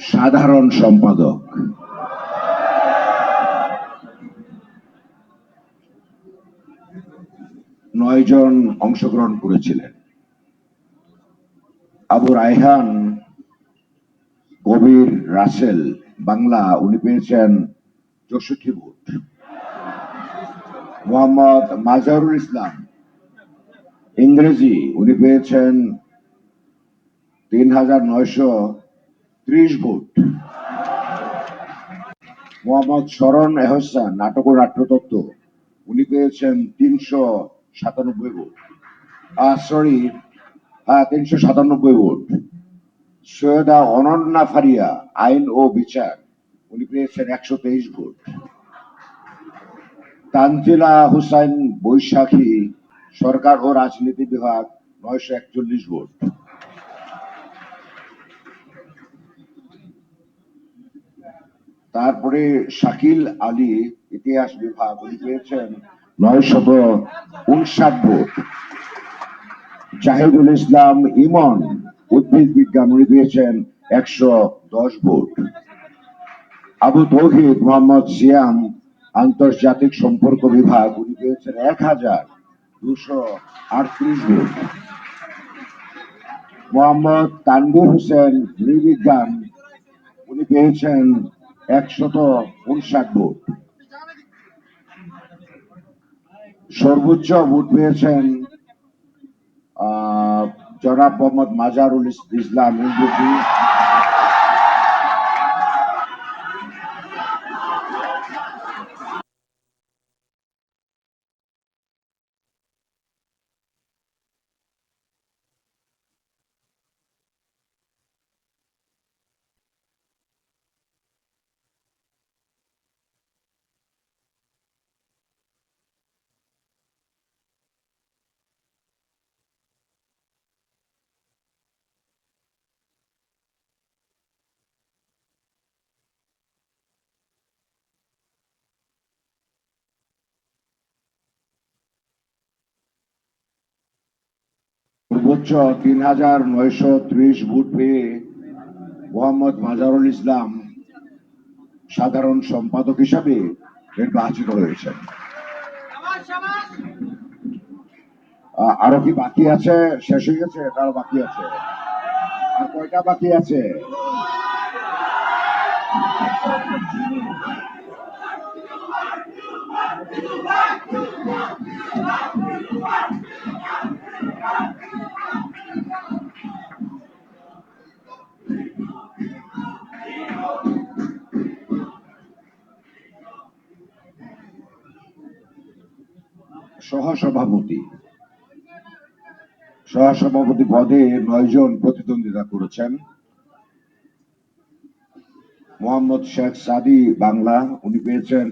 সাধারণ সম্পাদক। নয় জন অংশগ্রহণ করেছিলেন। আবু রায়হান, কবির রাসেল, বাংলা, উনি পেয়েছেন চৌষট্টি ভোট। মোহাম্মদ মাজারুল ইসলাম, ইংরেজি, উনি পেয়েছেন তিন হাজার নয়শো ত্রিশ ভোট। মোহাম্মদ শরণ এহসান নাটক ও নাট্যতত্ত্ব। উনি পেয়েছেন তিনশো সাতানব্বই ভোট। সরি তিনশো সাতানব্বই ভোট। সৈয়দা অনন্যা ফারিয়া, আইন ও বিচার। উনি পেয়েছেন একশো তেইশ ভোট। তানজিলা হুসাইন বৈশাখী, সরকার ও রাজনীতি বিভাগ, নয়শো একচল্লিশ ভোট। তারপরে শাকিল আলী ইতিহাস বিভাগ উনি পেয়েছেন নয় শত উনষাট ভোট। জাহিদুল ইসলাম ইমন উদ্ভিদ বিজ্ঞান উনি পেয়েছেন একশো দশ ভোট। আবু তৌহিদ মোহাম্মদ সিয়াম আন্তর্জাতিক সম্পর্ক বিভাগ উনি পেয়েছেন এক হাজার দুশো আটত্রিশ ভোট। মোহাম্মদ তানভীর হোসেন নৃবিজ্ঞান উনি পেয়েছেন একশত উনষাট ভোট। সর্বোচ্চ ভোট পেয়েছেন জনাব মোহাম্মদ মাজারুল ইস- ইসলাম ইংরেজি সর্বোচ্চ তিন হাজার নয়শো ত্রিশ ভোট পেয়ে মোহাম্মদ মাজারুল ইসলাম সাধারণ সম্পাদক হিসাবে নির্বাচিত হয়েছেন। আরও কি বাকি আছে? শেষ হয়ে গেছে? তারও বাকি আছে? আর কয়টা বাকি আছে? সহসভাপতি। সহসভাপতি পদে নয়জন প্রতিদ্বন্দ্বিতা করেছেন। মোহাম্মদ শেখ সাদি বাংলা উনি পেয়েছেন